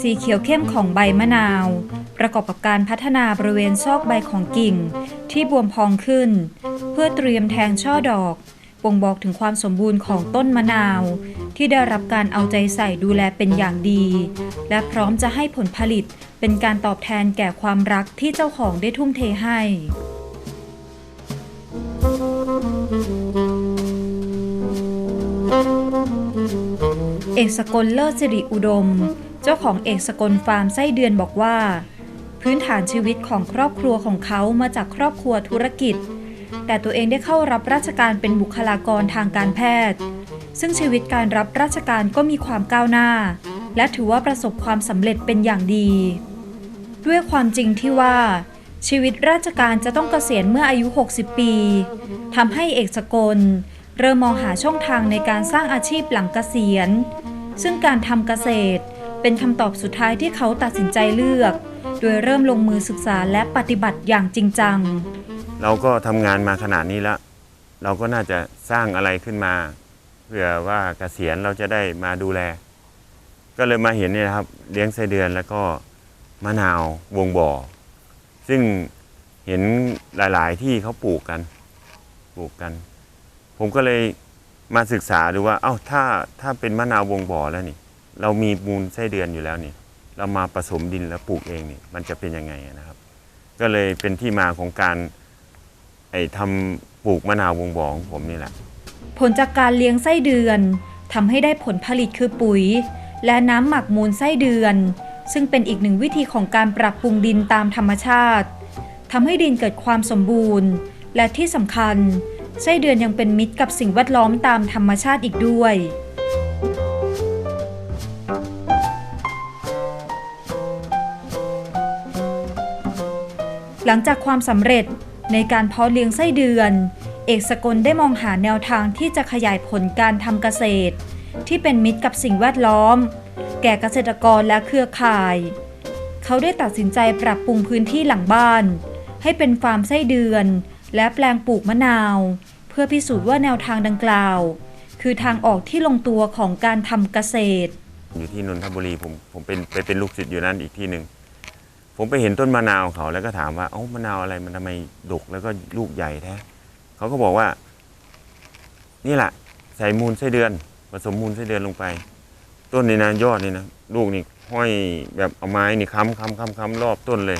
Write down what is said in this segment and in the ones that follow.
สีเขียวเข้มของใบมะนาว ประกอบกับการพัฒนาบริเวณซอกใบของกิ่ง ที่บวมพองขึ้น เพื่อเตรียมแทงช่อดอกบ่งบอกถึงความสมบูรณ์ของต้นมะนาว ที่ได้รับการเอาใจใส่ดูแลเป็นอย่างดี และพร้อมจะให้ผลผลิตเป็นการตอบแทนแก่ความรักที่เจ้าของได้ทุ่มเทให้ เอกสกลเลิศสิริอุดม เจ้าของเอกสกลฟาร์มไส้เดือนบอกว่า พื้นฐานชีวิตของครอบครัวของเขามาจากครอบครัวธุรกิจ แต่ตัวเองได้เข้ารับราชการเป็นบุคลากรทางการแพทย์ ซึ่งชีวิตการรับราชการก็มีความก้าวหน้า และถือว่าประสบความสำเร็จเป็นอย่างดี ด้วยความจริงที่ว่าชีวิตราชการจะต้องเกษียณเมื่ออายุ 60 ปี ทำให้เอกสกล เริ่มมองหาช่องทางในการสร้างอาชีพหลังเกษียณ ซึ่งการทำเกษตร เป็นคำตอบสุดท้ายที่เขาตัดสินใจเลือก โดยเริ่มลงมือศึกษาและปฏิบัติอย่างจริงจัง เราก็ทำงานมาขนาดนี้แล้ว เราก็น่าจะสร้างอะไรขึ้นมา เพื่อว่าเกษียณเราจะได้มาดูแล ก็เลยมาเห็นเนี่ยครับเลี้ยงไส้เดือนแล้วก็มะนาววงบ่อ ซึ่งเห็นหลาย ๆ ที่เขาปลูกกัน ปลูกกัน ผมก็เลยมาศึกษาดูว่า เอ้าถ้าถ้าเป็นมะนาววงบ่อแล้วนี่ เรามีมูลไส้เดือนอยู่แล้วนี่ เรามาผสมดินแล้วปลูกเองนี่ มันจะเป็นยังไงนะครับ ก็เลยเป็นที่มาของการไอ้ทำปลูกมะนาววงบ่อของผมนี่แหละ ผลจากการเลี้ยงไส้เดือนทำให้ได้ผลผลิตคือปุ๋ย และน้ำหมักมูลไส้เดือน ซึ่งเป็นอีกหนึ่งวิธีของการปรับปรุงดินตามธรรมชาติทำให้ดินเกิดความสมบูรณ์ และที่สำคัญ ไส้เดือนยังเป็นมิตรกับสิ่งแวดล้อมตามธรรมชาติอีกด้วยหลังจากความสำเร็จในการเพาะเลี้ยงไส้เดือน เอกสกลได้มองหาแนวทางที่จะขยายผลการทำเกษตร ที่เป็นมิตรกับสิ่งแวดล้อม แก่เกษตรกรและเครือข่าย เขาได้ตัดสินใจปรับปรุงพื้นที่หลังบ้าน ให้เป็นฟาร์มไส้เดือน และแปลงปลูกมะนาว พื่อพิสูจน์ว่าแนวทางดังกล่าว คือทางออกที่ลงตัวของการทำเกษตร อยู่ที่นนทบุรีผมผมเป็นไปเป็นลูกศิษย์อยู่นั่นอีกที่หนึ่งผมไปเห็นต้นมะนาวเขาแล้วก็ถามว่าเอ้ามะนาวอะไรมันทำไมดกแล้วก็ลูกใหญ่แท้เขาก็บอกว่า นี่แหละใส่มูลไส้เดือนผสมมูลไส้เดือนลงไป ต้นนี่นะยอดนี่นะลูกนี่ห้อยแบบเอาไม้นี่ค้ำค้ำค้ำค้ำรอบต้นเลย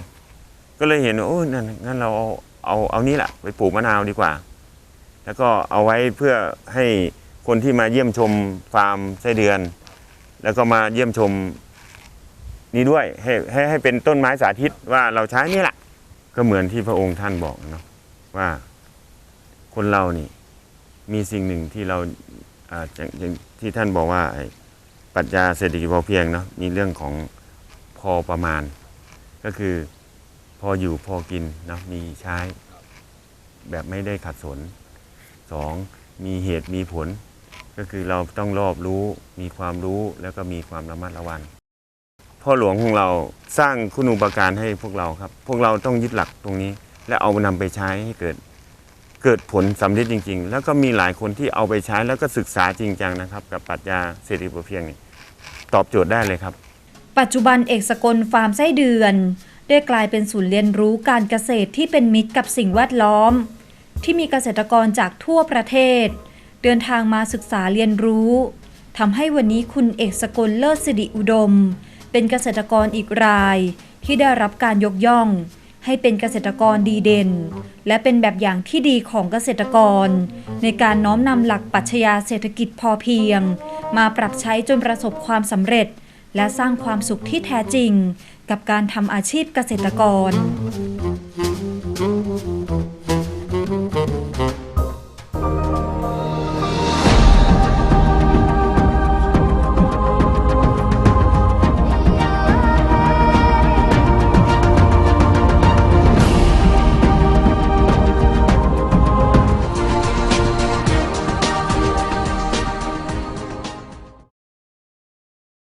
ก็เลยเห็นว่าโอ้ยนั่นงั้นเราเอาเอาเอานี่แหละไปปลูกมะนาวดีกว่า แล้วก็เอาไว้เพื่อให้คนที่มาเยี่ยมชมฟาร์มไส้เดือน แล้วก็มาเยี่ยมชมนี้ด้วยให้ให้ให้เป็นต้นไม้สาธิตว่าเราใช้นี่แหละ ก็เหมือนที่พระองค์ท่านบอกเนาะว่าคนเรานี่มีสิ่งหนึ่งที่เราอ่าอย่างอย่างที่ท่านบอกว่าไอ้ปรัชญาเศรษฐกิจพอเพียงเนาะมีเรื่องของพอประมาณ ก็คือพออยู่พอกินเนาะมีใช้แบบไม่ได้ขัดสน สองมีเหตุมีผล ก็คือเราต้องรอบรู้ มีความรู้แล้วก็มีความระมัดระวังพ่อหลวงของเราสร้างคุณูปการให้พวกเราครับ พวกเราต้องยึดหลักตรงนี้ และเอานำไปใช้ให้เกิดเกิดผลสำเร็จจริง ๆ แล้วก็มีหลายคนที่เอาไปใช้แล้วก็ศึกษาจริงจังนะครับ กับปรัชญาเศรษฐกิจพอเพียงนี่ตอบโจทย์ได้เลยครับ ปัจจุบันเอกสกลฟาร์มไส้เดือน ได้กลายเป็นศูนย์เรียนรู้การเกษตรที่เป็นมิตรกับสิ่งแวดล้อม ที่มีเกษตรกรจากทั่วประเทศ เดินทางมาศึกษาเรียนรู้ทำให้วันนี้คุณเอกสกลเลิศสิริอุดม เป็นเกษตรกรอีกราย ที่ได้รับการยกย่อง ให้เป็นเกษตรกรดีเด่น และเป็นแบบอย่างที่ดีของเกษตรกร ในการน้อมนำหลักปัชญาเศรษฐกิจพอเพียง มาปรับใช้จนประสบความสำเร็จ และสร้างความสุขที่แท้จริง กับการทำอาชีพเกษตรกร